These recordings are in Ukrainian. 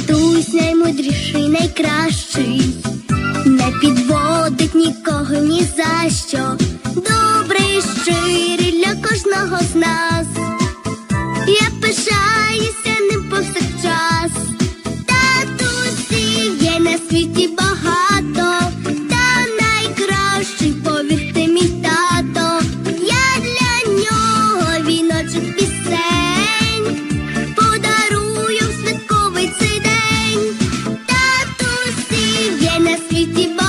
Дідусь наймудріший, найкращий, не підводить нікого ні за що. Добрий щирий для кожного з нас. Я Viene Sweetie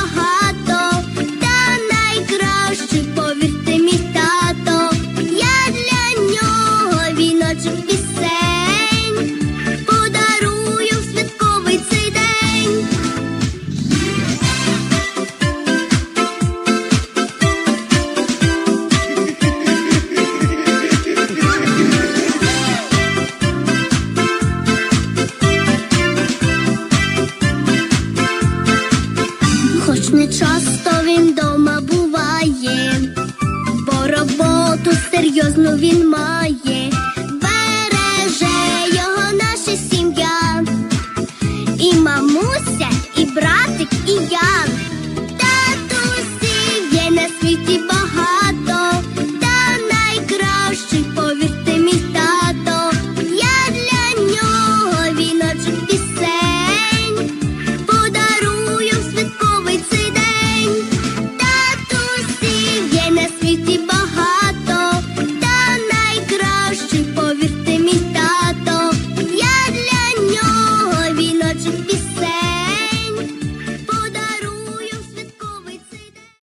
Не часто він дома буває, бо роботу серйозну він має.